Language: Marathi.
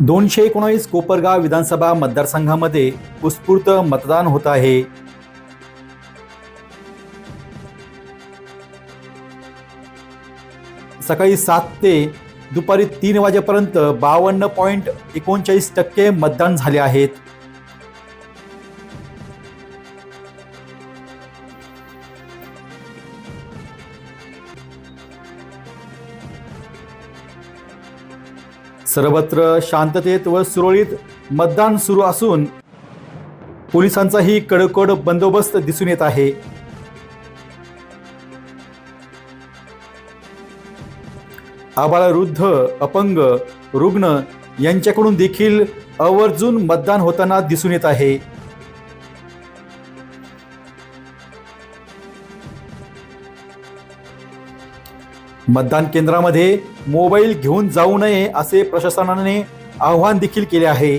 दोनशे एकोणावीस कोपरगाव विधानसभा मतदारसंघामध्ये उत्स्फूर्त मतदान होत आहे. सकाळी सात ते दुपारी तीन वाजेपर्यंत बावन्न पॉईंट एकोणचाळीस टक्के मतदान झाले आहेत. सर्वत्र शांततेत व सुरळीत मतदान सुरू असून पोलिसांचाही कडकड बंदोबस्त दिसून येत आहे. आबाळवृद्ध अपंग रुग्ण यांच्याकडून देखील आवर्जून मतदान होताना दिसून येत आहे. मतदान केंद्रामध्ये मोबाईल घेऊन जाऊ नये असे प्रशासनाने आव्हान देखील केले आहे.